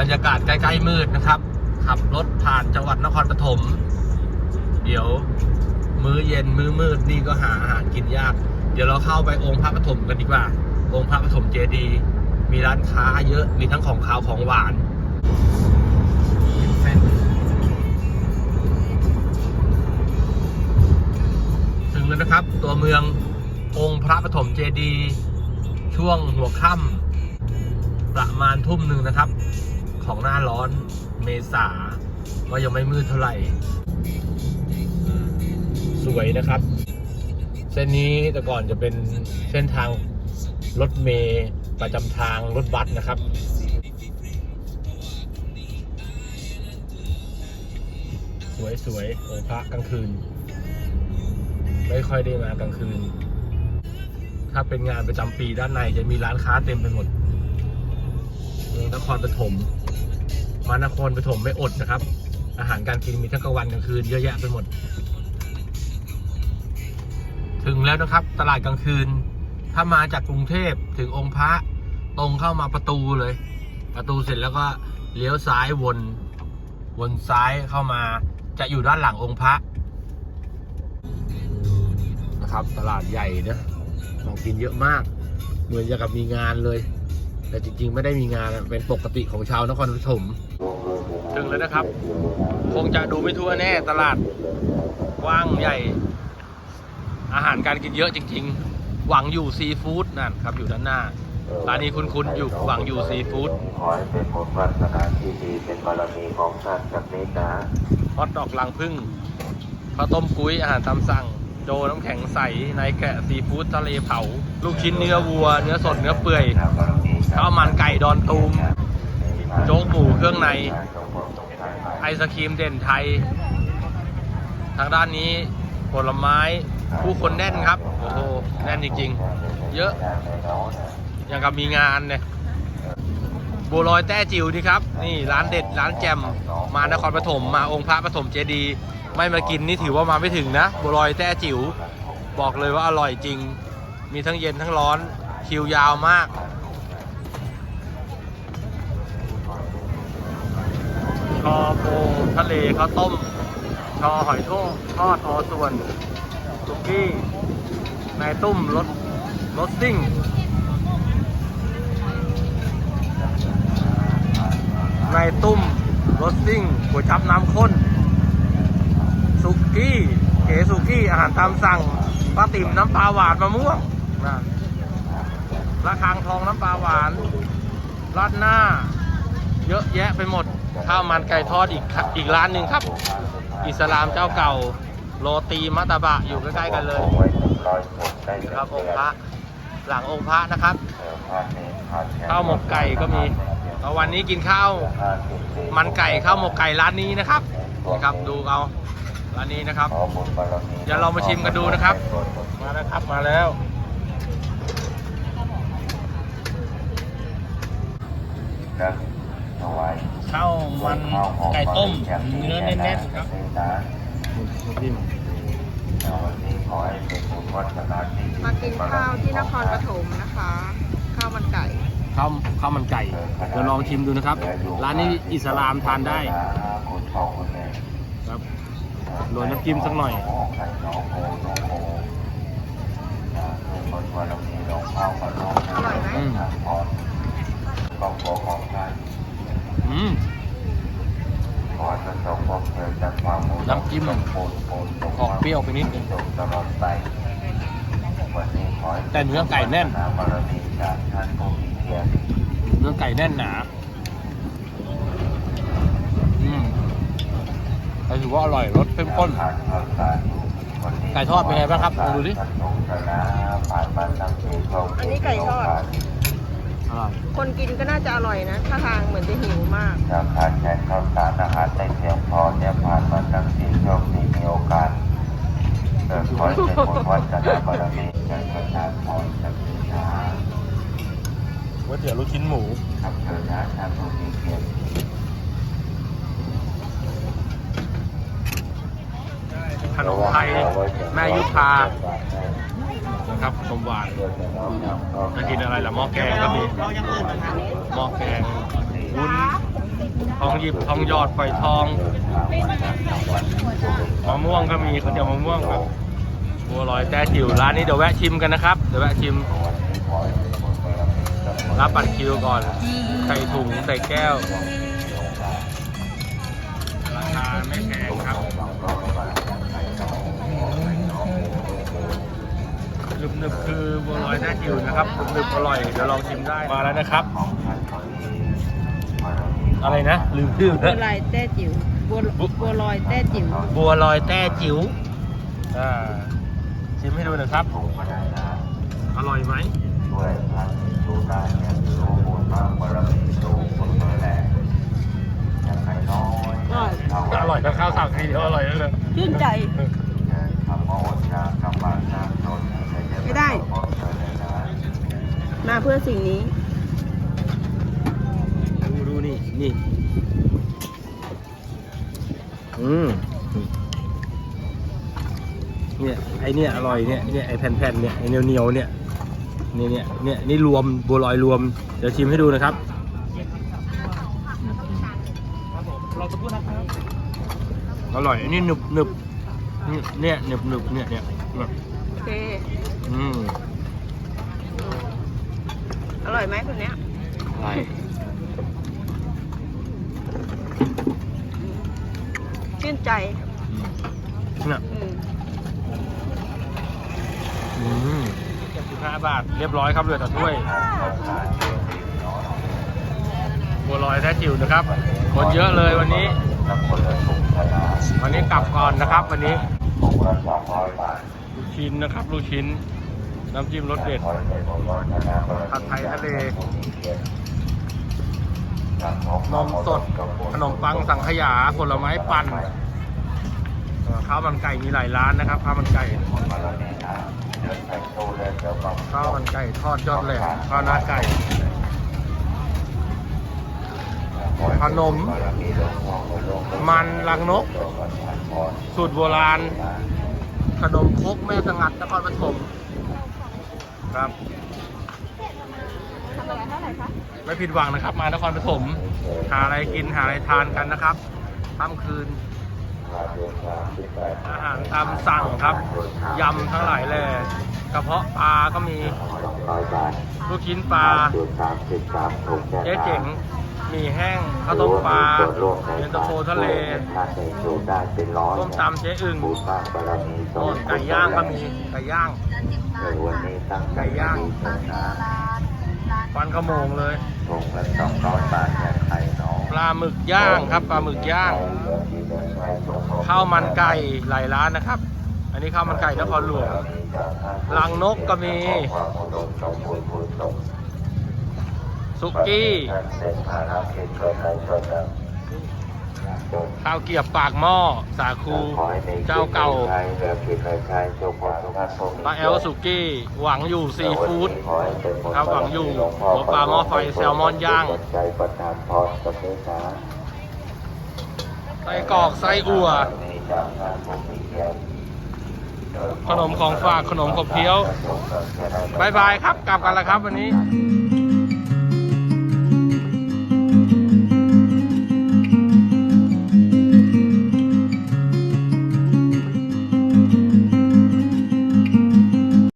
บรรยากาศใกล้ๆมืดนะครับ ขับรถผ่านจังหวัดนครปฐมเดี๋ยวมื้อเย็นมื้อมืดนี่ก็หาอาหารกินยาก เดี๋ยวเราเข้าไปองค์พระปฐมกันดีกว่า องค์พระปฐมเจดีย์มีร้านค้าเยอะมีทั้งของขาวของหวานถึงแล้วนะครับ ตัวเมืององค์พระปฐมเจดีย์ช่วงหัวค่ำประมาณทุ่มหนึ่งนะครับ ของหน้าร้อนเมษาก็ยังไม่มืดเท่าไหร่ สวยนะครับ เส้นนี้แต่ก่อนจะเป็นเส้นทางรถเมย์ประจำทางรถบัสนะครับ สวยสวยๆองค์พระกลางคืน ไม่ค่อยได้มากลางคืน ถ้าเป็นงานประจำปีด้านในจะมีร้านค้าเต็มไปหมดเมืองนครปฐม มานครปฐมไม่อดนะครับ อาหารการกินมีทั้งกลางวันกลางคืนเยอะแยะไปหมด ถึงแล้วนะครับ ตลาดกลางคืน ถ้ามาจากกรุงเทพถึงองค์พระตรงเข้ามาประตูเลย ประตูเสร็จแล้วก็เลี้ยวซ้ายวนวนซ้ายเข้ามาจะอยู่ด้านหลังองค์พระนะครับ ตลาดใหญ่นะของกินเยอะมาก เหมือนจะกับมีงานเลย แต่จริง ๆ ไม่ได้มีงานอะเป็นปกติของชาวนครปฐมถึงแล้วนะครับ คงจะดูไม่ทั่วแน่ตลาดกว้างใหญ่ อาหารการกินเยอะจริง ๆ หวังอยู่ซีฟู้ดนั่นครับอยู่ด้านหน้าร้านนี้คุ้นๆอยู่หวังอยู่ซีฟู้ดขอให้เป็นบุญวาสนาที่ดีเป็นบารมีของท่านจากนี้นะฮอตดอกลังพึ่งข้าวต้มกุ้ยอาหารตามสั่ง โจน้ำแข็งใสในแกะซีฟู้ดทะเลเผา ลูกชิ้นเนื้อวัว เนื้อสดเนื้อเปื่อย ข้าวมันไก่ดอนตูม โจ๊กหมูเครื่องใน ไอศครีมเด่นไทย ทางด้านนี้ผลไม้ผู้คนแน่นครับ โอ้โห แน่นจริงๆ เยอะอย่างกับมีงานเนี่ยบัวลอยแต้จิ๋วนี่ครับ นี่ร้านเด็ดร้านแจมมานครปฐมมาองค์พระปฐมเจดีย์ไม่มากินนี่ถือว่ามาไม่ถึงนะบัวลอยแต้จิ๋วบอกเลยว่าอร่อยจริง มีทั้งเย็นทั้งร้อนคิวยาวมาก ชอโปทะเลข้าวต้ม ชอหอยโท่งทอดอส่วนสุกี้นายตุ้มรสรสซิ่งนายตุ้มรสซิ่งก๋วยจับน้ำข้น สุกี้ เก๋สุกี้ อาหารตามสั่งปลาติ๋มน้ำปลาหวานมะม่วงนะระฆังทองน้ำปลาหวานราดหน้า เยอะแยะไปหมด ข้าวมันไก่ทอดอีกค่ะอีกร้านหนึ่งครับ อิสลามเจ้าเก่า โรตีมัตตาบะอยู่ใกล้ๆกันเลยครับองค์พระหลังองค์พระนะครับ ข้าวหมกไก่ก็มีแล้ววันนี้กินข้าวมันไก่ข้าวหมกไก่ร้านนี้นะครับนะครับดูเอาร้านนี้นะครับเดี๋ยวเรามาชิมกันดูนะครับ มาแล้วครับมาแล้วนะถวาย ข้าวมันไก่ต้มเนื้อแน่นๆครับวันนี้ขอให้เป็นบุญวาสนาที่ดีมากินข้าวที่นครปฐมนะคะ ข้าวมันไก่ข้าวข้าวมันไก่เดี๋ยวลองชิมดูนะครับ ร้านนี้อิสลามทานได้ครับโรยน้ำจิ้มสักหน่อย ไข่น้องโคน้องโคนะเป็นบุญบารมีน้องข้าวกับน้อง อร่อยไหม อืม พรครอบครัวของท่าน อืม ขอจะส่งพบเธอจากความมุ่ง น้ำจิ้ม โปนโปน ออกเป รี้ยวไปนิดนึงจงตลอดไปวันนี้ขอให้แต่เนื้อไก่แน่นบารมีจากท่านผู้มีเกียรติเนื้อไก่แน่นหนาอืมแต่ถือว่าอร่อยรสเข้มข้นผ่านข่าวสารวันนี้ไก่ทอดเป็นไงบ้างครับลองดูดิท่านสงฆ์ชนะผ่านมาตั้งแต่เข้าอันนี้ไก่ทอดอร่อยคนกินก็น่าจะอร่อยนะท่าทางเหมือนจะหิวมากจากการแข่งข้าวสารอาหารได้เพียงพอเนี่ยผ่านมาตั้งแต่โชคดีมีโอกาสเกิด ขอให้เป็นบุญวัฒนาบารมีเกิดประทานพรจากพิชาก๋วยเตี๋ยวลูกชิ้นหมูครับเชิญนะท่านผู้มีเกียรติขนมไทยแม่ยุพานะครับขนมหวานจะกินอะไรล่ะหม้อแกงก็มีหม้อแกงวุ้น ทองหยิบทองหยอดฝอยทองมะม่วงก็มีข้าวเหนียวมะม่วงครับบัวลอยแต้จิ๋วร้านนี้เดี๋ยวแวะชิมกันนะครับเดี๋ยวแวะชิม รับบัตรคิวก่อนใส่ถุงใส่แก้ว ราคาไม่แพงครับหนึบๆคือบัวลอยแต้จิ๋วนะครับหนึบๆอร่อยเดี๋ยวลองชิมได้มาแล้วนะครับ อะไรนะ ลืมชื่อบัแล้ววลอยแต้จิ๋วบัว บัวลอยแต้จิ๋วบัวลอยแต้จิ๋วอ่าชิมให้ดูหน่อยครับ อร่อยไหมด้วยพระสุราเนี่ยคือโอโหพระบารมีสูงสุดเลยแหละอย่างไรน้อยอร่อยถ้าข้าวสั่งทีเดียวอร่อยแล้วเลยชื่นใจธรรมโอชากัมปะนาโนนไม่ได้ มาเพื่อสิ่งนี้ ดูดู นี่นี่อืมเนี่ยไอเนี่ยอร่อยเนี่ยเนี่ยไอแผ่นๆเนี่ยไอเหนียวๆเนี่ยนี่เนี่ยเนี่ยนี่รวมบัวลอยรวม เดี๋ยวชิมให้ดูนะครับอร่อยอันนี้หนึบหนึบเนี่ยหนึบหนึบเนี่ยเนี่ยเนี่ยโอเคอืมอร่อยไหมคนเนี้ยอร่อย ชื่น ใจเนี่ยอืมอืมเจ็ดสิบห้าบาท เรียบร้อยครับเหลือแต่ถ้วย บัวลอยแท้จิ๋วนะครับ คนเยอะเลยวันนี้ วันนี้กลับก่อนนะครับ วันนี้องค์ละสองร้อยบาทลูกชิ้นนะครับ ลูกชิ้น น้ำจิ้มรสเด็ดขอให้เป็นบุญวัฒนาบารมีผัดไทยทะเลครับผมนมสด ขนมปังสังขยา ผลไม้ปั่นเอ่อ ข้าวมันไก่มีหลายร้านนะครับข้าวมันไก่บารมีนะเดินไปตู้เลยเดี๋ยวบอกข้าวมันไก่ทอดยอดแหลมข้าวหน้าไก่ขนมบารมีหลวงพ่อหลวงพ่อมันลังนกหลวงพ่อท่านพรสูตรโบราณ ขนมครกแม่สงัดนครปฐมครับไม่ผิดหวังนะครับ มานครปฐมหาอะไรกินหาอะไรทานกันนะครับค่ำคืน อาหารตามสั่งครับ ยำทั้งหลายแหล่กระเพาะปลาก็มีร้อยบาทลูกชิ้นปลาจุดสามสิบสามถุงเจ๊เจ๋งหมีแห้งข้าวต้มปลาเย็นตาโฟทะเลถ้าในสูตรได้เป็นร้อยต้มตำเจ๊อึ่งบูชาบารมีโน่นไก่ย่างก็มีไก่ย่างเออวันนี้ตั้งใจไก่ย่างดีเถิดนะฟันขโมงเลยถุงละสองร้อยบาทแค่ไข่น้องปลาหมึกย่างครับปลาหมึกย่าง ข้าวมันไก่หลายร้านนะครับ อันนี้ข้าวมันไก่นครหลวงลังนกก็มี สุกี้ข้าวเกียบปากหม้อสาคูเจ้าเก่าปลาแอลสุกี้ หวังอยู่ซีฟู้ดขอให้เป็นผลครับหวังอยู่หัวปลาหม้อไฟแซลมอนย่าง ส้กรอกไส้อั่วขนมของฝากขนมขบเคี้ยวบายบายครับกลับกันแล้วครับวันนี้